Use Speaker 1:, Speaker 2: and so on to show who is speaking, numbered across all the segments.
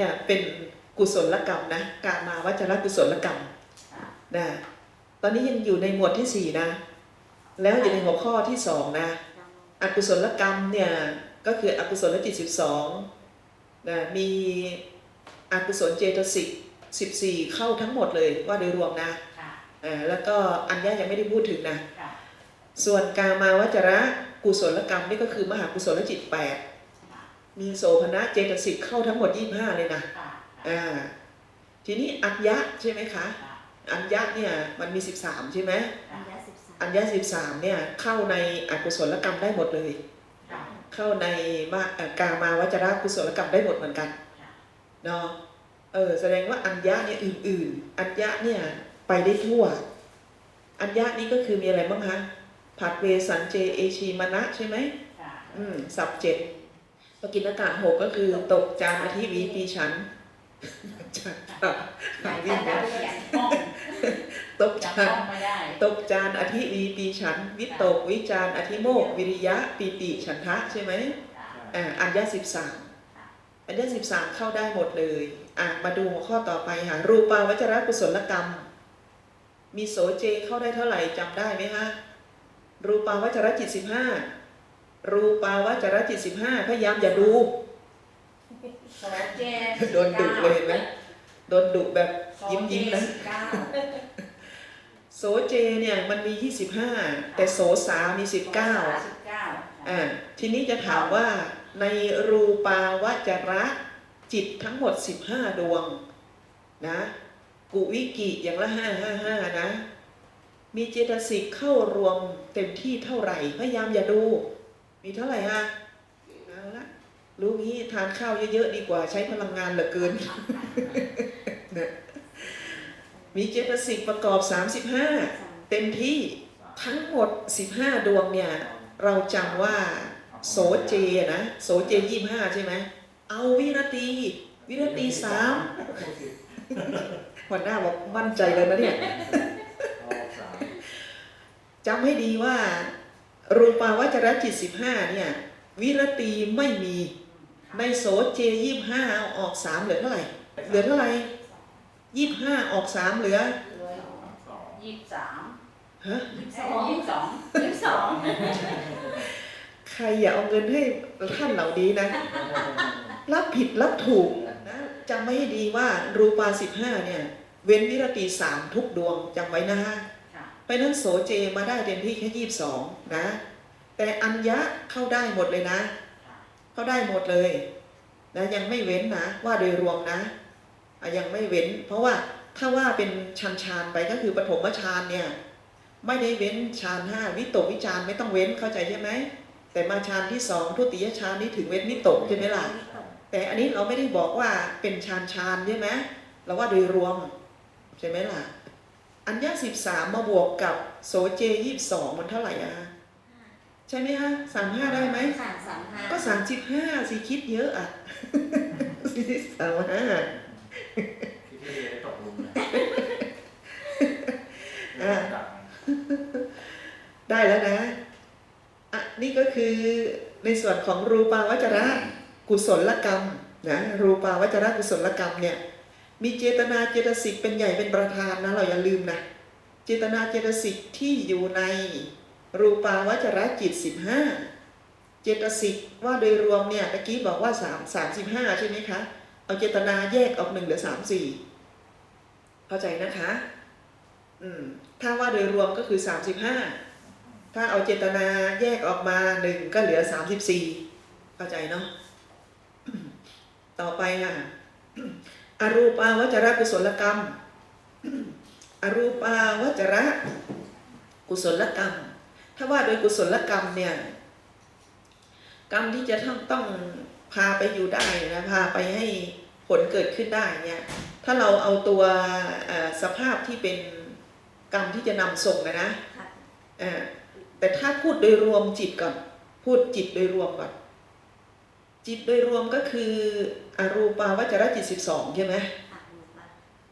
Speaker 1: เนี่ยเป็นกุศลกรรมนะการมาวัจรกุศลกรรมนะตอนนี้ยังอยู่ในหมวดที่สี่นะ แล้วอยู่ในหัวข้อที่สองนะอกุศลกรรมเนี่ยก็คืออกุศลจิตสิบสองนะมีอกุศลเจตสิกสิบสี่เข้าทั้งหมดเลยว่าโดยรวมนะ
Speaker 2: ค่ะ
Speaker 1: อ่าแล้วก็อัญญายังไม่ได้พูดถึงนะ
Speaker 2: ค่ะ
Speaker 1: ส่วนกามาวจระกุศลกรรมนี่ก็คือมหากุศลจิตแปด มีโสภณะเจตสิกเข้าทั้งหมดยี่ห้าเลยนะ
Speaker 2: ค่ะ
Speaker 1: อ่าทีนี้อัญญะใช่ไหมคะ
Speaker 2: ค่ะ
Speaker 1: อัญญะเนี่ยมันมี 13 ใช่ไหม
Speaker 2: ค่ะ
Speaker 1: อัญญะ13เนี่ยเข้าในอกุศลกรรมได้หมดเลย
Speaker 2: ค่ะ
Speaker 1: เข้าในมาเอ่อกามาวจระกุศลกรรมได้หมดเหมือนกัน
Speaker 2: ค่ะ
Speaker 1: เนาะเออแสดงว่าอัญญะเนี่ยอื่น ๆ อัญญะเนี่ยไปได้ทั่ว อัญญะนี่ก็คือมีอะไรบ้างคะผัดเวสันเจเอชีมณะใช่ไหม
Speaker 2: ค่ะ
Speaker 1: อืมสับเจ็ด ปกินอากาศหกก็คือตกจานอาทิวีปีฉันจัด
Speaker 2: อยาก
Speaker 1: วิ่
Speaker 2: จะ
Speaker 1: ง
Speaker 2: ได้อยากป้อง
Speaker 1: ตก
Speaker 2: จะ
Speaker 1: จา
Speaker 2: ป้
Speaker 1: น
Speaker 2: องไม่ได้
Speaker 1: ตกจานอธิวีปีฉัน วิตกวิจารอธิโมกข์วิริยะปีติฉันทะใช่ไหม
Speaker 2: ค่ะ
Speaker 1: อ่าอัญญาสิบสามอัญญาสิบสามเข้าได้หมดเลยอะมาดูหัวข้อต่อไปค่ะรูปาวจรกุศลกรรม มีโสเจเข้าได้เท่าไหร่จำได้ไหมคะรูปาวจรจิตสิบห้า รูปาวจรจิตสิบห้าพยายามอย่าดู
Speaker 2: โซเจ
Speaker 1: โดนดุเลยเห็นไหมโดนดุแบบยิ้มยิ้มๆนะ
Speaker 2: เก้า
Speaker 1: โสเจเนี่ยมันมี 25 แต่โสสามี 19
Speaker 2: สิบเก้า
Speaker 1: อ่าทีนี้จะถามว่าในรูปาวจระจิตทั้งหมด 15 ดวงนะกุวิกิอย่างละ 555 นะ มีเจตสิกเข้ารวมเต็มที่เท่าไหร่ พยายามอย่าดู มีเท่าไหร่ฮะเอาละรู้งี้ทานข้าวเยอะๆดีกว่าใช้พลังงานเหลือเกินนะมีเจตสิกประกอบ 35 เต็มที่ทั้งหมด 15 ดวงเนี่ย เราจำว่าโสเจนะโสเจยี่ห้าใช่ไหมเอาวิรตี วิรตีสามหัวหน้าบอกมั่นใจเลยนะเนี่ยจำให้ดีว่า รูปาวจรจิตสิบห้าเนี่ย วิรตีไม่มีในโสเจยี่ห้าเอาออกสามเหลือเท่าไหร่เหลือเท่าไหร่ยี่ห้าออกสามเหลือ
Speaker 2: เลยยี่สิบสาม
Speaker 1: ฮะ
Speaker 2: ยี่สิบสองยี่สิบสองยี่สิบสอง
Speaker 1: ใครอย่าเอาเงินให้ท่านเหล่านี้นะ รับผิดรับถูกนะจำไว้ให้ดีว่ารูปาสิบห้าเนี่ย เว้นวิรติสามทุกดวงจำไว้นะฮะ
Speaker 2: ค่ะ
Speaker 1: ไปนั้นโสเจมาได้เต็มที่แค่ยี่สิบสองนะ แต่อัญญะเข้าได้หมดเลยนะ เข้าได้หมดเลยนะยังไม่เว้นนะ ว่าโดยรวมนะยังไม่เว้น เพราะว่าถ้าว่าเป็นฌานฌานไปก็คือปฐมฌานเนี่ยไม่ได้เว้นฌานห้าวิตกวิจารไม่ต้องเว้นเข้าใจใช่ไหมแต่มาฌานที่สองทุติยฌานนี่ถึงเว้นวิตกใช่ไหมล่ะแต่อันนี้เราไม่ได้บอกว่าเป็นฌานฌานใช่ไหมเราว่าโดยรวมใช่ไหมล่ะ อัญญาสิบสามมาบวกกับโสเจยี่สิบสองมันเท่าไหร่อะใช่ไหมฮะสามห้าได้ไหม
Speaker 3: สามสามห้า
Speaker 1: ก็สามสิบห้าสิคิดเยอะอะสามห้า
Speaker 4: ที่ที่ได้ตกหลุมเลย
Speaker 1: อะได้แล้วนะอะนี่ก็คือในส่วนของรูปาวจระกุศลกรรมนะรูปาวจระกุศลกรรมเนี่ย มีเจตนาเจตสิกเป็นใหญ่เป็นประธานนะเราอย่าลืมนะเจตนาเจตสิกที่อยู่ในรูปาวจระจิตสิบห้าเจตสิกว่าโดยรวมเนี่ยตะกี้บอกว่าสามสามสิบห้าใช่ไหมคะ เอาเจตนาแยกออกหนึ่งเหลือสามสี่เข้าใจนะคะอืมถ้าว่าโดยรวมก็คือ 35 ถ้าเอาเจตนาแยกออกมาหนึ่งก็เหลือ 34 เข้าใจเนาะต่อไปค่ะ อรูปาวจระกุศลกรรม อรูปาวจระกุศลกรรม ถ้าว่าโดยกุศลกรรมเนี่ยกรรมที่จะต้องต้องพาไปอยู่ได้นะพาไปให้ผลเกิดขึ้นได้เนี่ยถ้าเราเอาตัวเอ่อสภาพที่เป็นกรรมที่จะนำส่งนะนะ
Speaker 3: ค่ะ
Speaker 1: เอ่อแต่ถ้าพูดโดยรวมจิตก่อน พูดจิตโดยรวมก่อน จิตโดยรวมก็คืออรูปาวจรจิตสิบสองใช่ไหม
Speaker 3: ค่ะรู้ปะ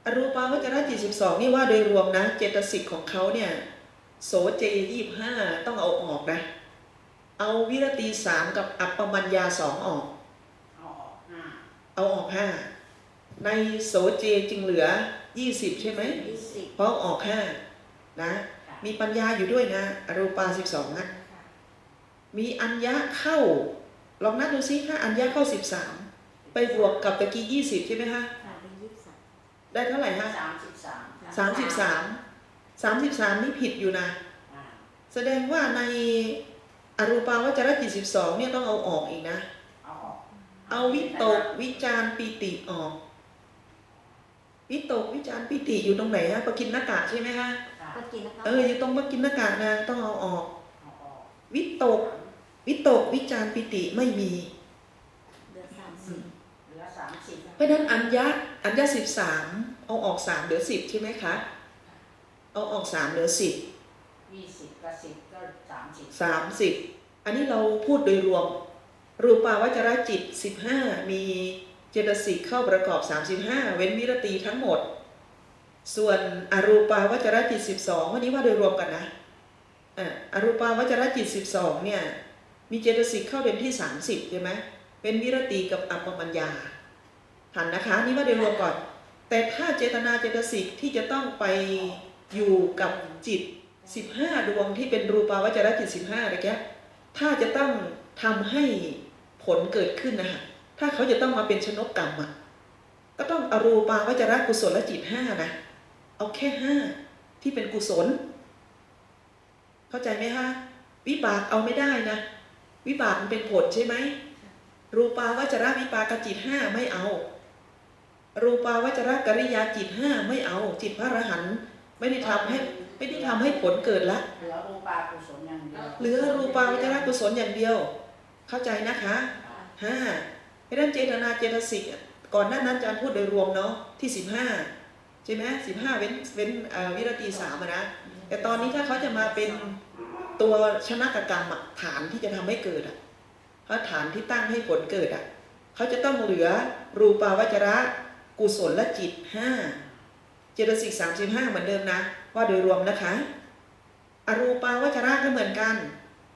Speaker 1: อรูปาวจรจิตสิบสองนี่ว่าโดยรวมนะ เจตสิกของเขาเนี่ยโสเจยี่ห้าต้องเอาออกนะ เอาวิรตีสามกับอัปปมัญญาสองออก
Speaker 2: เอาออกห้า
Speaker 1: เอาออกห้าในโสเจจึงเหลือ20ใช่ไหม
Speaker 3: ยี่สิบ
Speaker 1: เพราะออกห้านะ มีปัญญาอยู่ด้วยนะ อรูปา12นะ
Speaker 3: ค่ะ
Speaker 1: มีอัญญะเข้า ลองนับดูซิถ้าอัญญะเข้า13ไปบวกกับตะกี้20ใช่ไหมฮะ
Speaker 3: ค่ะเป็นยี่สิบสาม
Speaker 1: ได้เท่าไหร่ฮะ
Speaker 2: สามสิบสาม
Speaker 1: 33 33นี่ผิดอยู่นะ
Speaker 2: อ่า
Speaker 1: แสดงว่าในอรูปาวจรจิต12เนี่ยต้องเอาออกอีกนะ
Speaker 2: เอาออก
Speaker 1: เอาวิตกวิจารปีติออก วิตกวิจารปีติอยู่ตรงไหนฮะปกินนากะใช่ไหมฮะ
Speaker 2: ค่ะ
Speaker 3: ก็กินนะคะ
Speaker 1: เอออยู่ตรงปกินนากะนะต้องเอาออก
Speaker 2: เอาออก
Speaker 1: วิตก วิตกวิจารปิติไม่มี
Speaker 3: เหลือสามสิบ
Speaker 2: เหลือสามสิบ
Speaker 1: เพราะฉะนั้นอัญญะอัญญะสิบสามเอาออกสามเหลือสิบใช่ไหมคะ เอาออกสามเหลือสิบ
Speaker 2: ยี่สิบกับสิบก็สามสิบ
Speaker 1: สามสิบอันนี้เราพูดโดยรวม รูปาวจรจิตสิบห้ามีเจตสิกเข้าประกอบสามสิบห้าเว้นวิรตีทั้งหมด ส่วนอรูปาวจรจิตสิบสองวันนี้ว่าโดยรวมกันนะอะอรูปาวจรจิตสิบสองเนี่ย มีเจตสิกเข้าเด่นที่สามสิบใช่ไหมเป็นวิรตีกับอัปปมัญญาหันนะคะ นี่ว่าโดยรวมก่อน แต่ถ้าเจตนาเจตสิกที่จะต้องไปอยู่กับจิต 15 ดวงที่เป็นรูปาวจรจิต 15นะแกถ้าจะต้องทำให้ผลเกิดขึ้นนะคะถ้าเขาจะต้องมาเป็นชนกกรรมอะก็ต้องอรูปาวจรกุศลจิต5นะเอาแค่5ที่เป็นกุศล เข้าใจไหมคะวิบากเอาไม่ได้นะ วิบากมันเป็นผลใช่ไหมรูปาวจรวิปากจิตห้าไม่เอา รูปาวจรกริยาจิตห้าไม่เอา จิตพระอรหันต์ไม่ได้ทำให้ไม่ได้ทำให้ผลเกิดละ
Speaker 2: เหลือรูปากุศลอย่างเดียว
Speaker 1: เหลือรูปาวจรกุศลอย่างเดียว เข้าใจนะคะห้าเพราะฉะนั้นเจตนาเจตสิกอะก่อนหน้านั้นอาจารย์พูดโดยรวมเนาะที่สิบห้าใช่ไหมสิบห้าเว้นเว้นเอ่อวิรตีสามอะนะแต่ตอนนี้ถ้าเขาจะมาเป็น ตัวชนะกกรรมฐานที่จะทำให้เกิดอะเพราะฐานที่ตั้งให้ผลเกิดอะเขาจะต้องเหลือรูปาวจระกุศลและจิตห้าเจตสิกสามสิบห้าเหมือนเดิมนะ ว่าโดยรวมนะคะ อรูปาวจระก็เหมือนกัน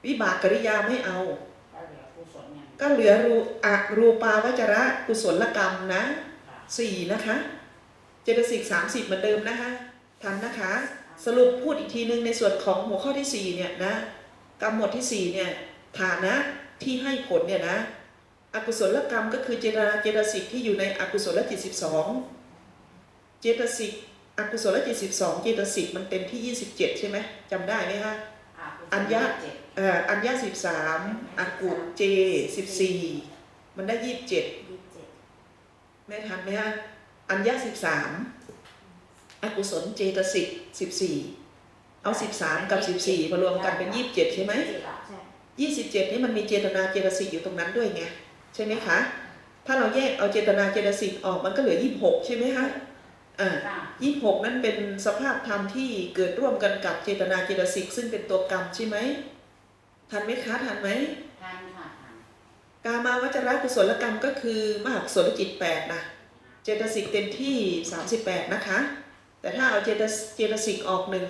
Speaker 1: วิบากกริยาไม่เอา
Speaker 2: ก็เหลือกุศลเดีย
Speaker 1: ก็เหลือรูอรูปาวจระกุศลกรรมนะสี่นะคะ เจตสิกสามสิบเหมือนเดิมนะคะ ทันนะคะ สรุปพูดอีกทีนึงในส่วนของหัวข้อที่สี่เนี่ยนะกรรมหมวดที่สี่เนี่ยฐานะที่ให้ผลเนี่ยนะอกุศลกรรมก็คือเจตนาเจตสิกที่อยู่ในอกุศลจิตสิบสองเจตสิกอกุศลจิตสิบสองเจตสิกมันเต็มที่ยี่สิบเจ็ดใช่ไหมจำได้ไหมคะ
Speaker 2: อะกุศล
Speaker 1: อัญญะ
Speaker 2: เจ็ด
Speaker 1: เอ่ออัญญาสิบสามอกุเจสิบสี่มันได้ยี่สิบเจ็ด
Speaker 3: ยี่สิบเจ็ด
Speaker 1: แม่ทันไหมฮะอัญญาสิบสาม อกุศลเจตสิกสิบสี่เอาสิบสามกับสิบสี่มารวมกันเป็นยี่สิบเจ็ดใช่ไหมยี่สิบเจ็ดนี่มันมีเจตนาเจตสิกอยู่ตรงนั้นด้วยไงใช่ไหมคะ ถ้าเราแยกเอาเจตนาเจตสิกออกมันก็เหลือยี่สิบหกใช่ไหมคะอ่ายี่สิบหกนั้นเป็นสภาพธรรมที่เกิดร่วมกันกับเจตนาเจตสิกซึ่งเป็นตัวกรรมใช่ไหมทันไหมคะทันไหม
Speaker 2: ทานค่ะทาน
Speaker 1: กามาวจรกุศลกรรมก็คือมหากุศลจิตแปดนะเจตสิกเต็มที่38นะคะ แต่ถ้าเอาเจตสเจตสิกออกหนึ่ง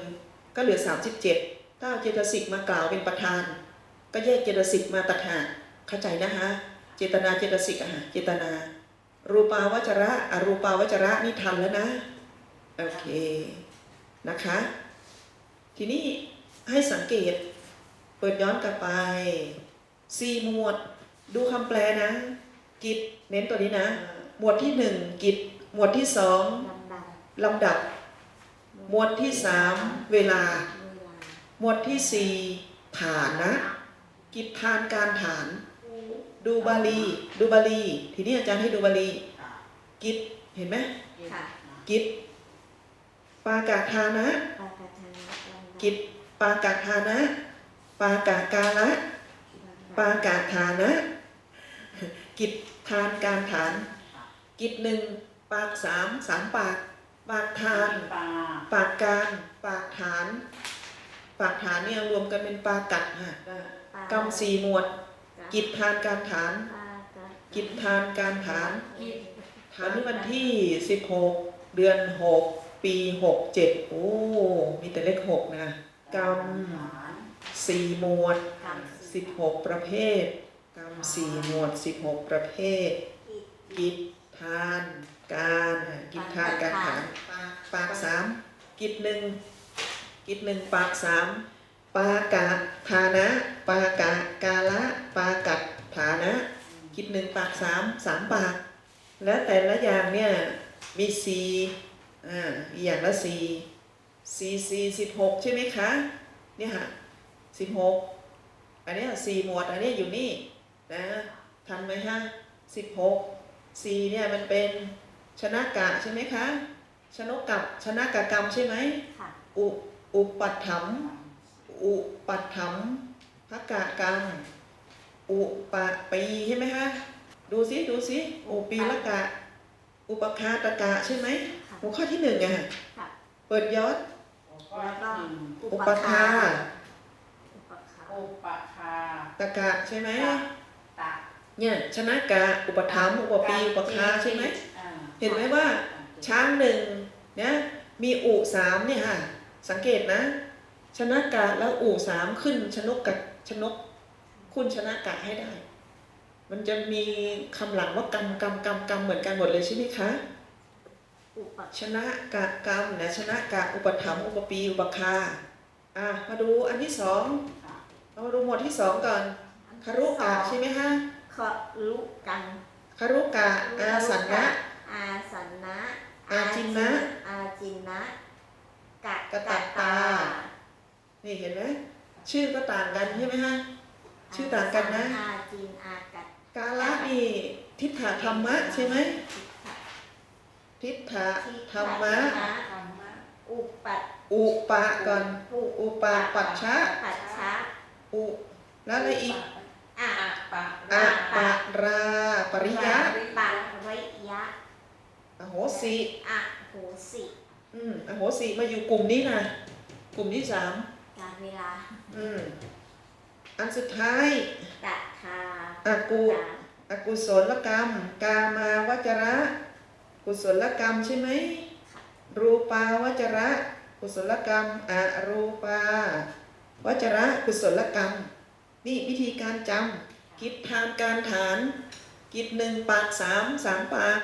Speaker 1: ก็เหลือ 37 ถ้าเอาเจตสิกมากล่าวเป็นประธาน ก็แยกเจตสิกมาตัดหากเข้าใจนะคะเจตนาเจตสิกอะฮะเจตนา รูปาวจระอรูปาวจระนี่ทันแล้วนะโอเคนะคะ ทีนี้ให้สังเกตเปิดย้อนกลับไปสี่หมวดดูคำแปลนะ กิจเน้นตัวนี้นะ หมวดที่หนึ่งกิจหมวดที่สอง
Speaker 3: ลำดับ
Speaker 1: ลำดับ หมวดที่สามเวลา
Speaker 3: เวลา
Speaker 1: หมวดที่สี่ฐานนะ กิจทานการฐาน ดูบาลี ดูบาลี ทีนี้อาจารย์ให้ดูบาลี
Speaker 2: ค่ะ
Speaker 1: กิจเห็นไหม
Speaker 3: ค่ะ
Speaker 1: กิจปากาทานะ
Speaker 3: ปากาธานะลำดับ
Speaker 1: กิจปากาทานะ ปากากาละปากาฐานะ กิจทานการฐาน กิจหนึ่งปากสามสามปาก ปากทาน
Speaker 2: ปลา
Speaker 1: ปากกลางปากฐาน ปากฐานเนี่ยรวมกันเป็นปากัดค่ะ
Speaker 3: ปาก
Speaker 1: รรมสี่หมวด กิจทานการฐาน
Speaker 3: ปากา
Speaker 1: กิจทานการฐาน
Speaker 2: กิจ
Speaker 1: ฐานที่วันที่สิบหกเดือนหกปีหกเจ็ดโอ้ มีแต่เลขหกนะกรรม
Speaker 2: ฐาน
Speaker 1: สี่หมวด
Speaker 3: กรรม
Speaker 1: สิบหกประเภท กรรมสี่หมวดสิบหกประเภท
Speaker 3: กิจ
Speaker 1: กิจทาน การกิจทานการฐานปากปากสามกิจหนึ่งกิจหนึ่งปากสามปากาฐานะ ปากากาละปากัดฐานะ กิจหนึ่งปากสามสามปาก และแต่ละอย่างเนี่ยมีสี่อ่ามีอย่างละสี่สี่สี่สิบหกใช่ไหมคะเนี่ยค่ะสิบหกอันเนี้ยสี่หมวดอันเนี้ยอยู่นี่นะทันไหมฮะสิบหกสี่เนี่ยมันเป็น ชนะกะใช่ไหมคะ ชนกกับชนะกะกรรมใช่ไหม
Speaker 3: ค่ะ
Speaker 1: อุอุปัฏฐมอุปัฏฐมภกะกรรมอุปะปีใช่ไหมคะ ดูสิดูสิอุปีละกะ อุปคาตกะใช่ไหม
Speaker 3: ค่ะ
Speaker 1: หัวข้อที่หนึ่งอะ
Speaker 3: ค่ะ
Speaker 1: เปิดยอด
Speaker 2: แล้วก็หนึ่ง
Speaker 1: อุปคา
Speaker 3: อุปคา
Speaker 2: อุปคา
Speaker 1: ตกะใช่ไหม
Speaker 2: ตะ
Speaker 1: เนี่ยชนะกะอุปถัมภ์อุปปีอุปคาใช่ไหม
Speaker 2: อ่า
Speaker 1: เห็นไหมว่าช้างหนึ่งเนี่ยมีอุสามเนี่ยค่ะ สังเกตนะ ชนะกะแล้วอุสามขึ้นชนกกับชนก คุณชนะกะให้ได้ มันจะมีคำหลังว่ากรรมกรรมกรรมกรรมเหมือนกันหมดเลยใช่ไหมคะ
Speaker 3: อุป
Speaker 1: ชนะกะกรรมนะชนะกะอุปถัมภ์อุปปีอุปคาอะมาดูอันที่สอง
Speaker 2: ค่ะ
Speaker 1: เรามาดูหมวดที่สองก่อนคารุกะใช่ไหมฮะ
Speaker 3: ขอลุกัน
Speaker 1: คารุกะอาสันนะ
Speaker 3: อาสั นนะ
Speaker 1: อาจินนะ
Speaker 3: อาจินนะกะ
Speaker 1: กะตัตตา นี่เห็นไหมชื่อก็ต่างกันใช่ไหมฮะ ชื่อต่างกันนะ
Speaker 3: อาจินอากัด
Speaker 1: กาละนี่ทิฏฐธรรมะใช่ไหม ทิฏฐธรรมะ
Speaker 2: ธรรมะ
Speaker 3: อุปัต
Speaker 1: อุปะก่อน
Speaker 3: อุ
Speaker 1: อุปะปัจฉะ
Speaker 3: ปัจฉะ
Speaker 1: อุแล้วอะไรอีก
Speaker 3: อะ
Speaker 2: ปะ
Speaker 1: อะปะรา ปริยะ
Speaker 3: ปะริยะ
Speaker 1: อ โหสิ
Speaker 3: อะโหสิ
Speaker 1: อืมอโหสิมาอยู่กลุ่มนี้นะกลุ่มที่สาม
Speaker 3: การเวลา
Speaker 1: อืมอันสุดท้าย
Speaker 3: ตะทา
Speaker 1: อากุ
Speaker 3: จา
Speaker 1: อกุศลกรรม กามาวจระ กุศลกรรมใช่ไหมรูปาวจระ กุศลกรรมอรูปาวจระกุศลกรรม นี่วิธีการจำกิจทานการฐาน กิจหนึ่งปากสามสามปาก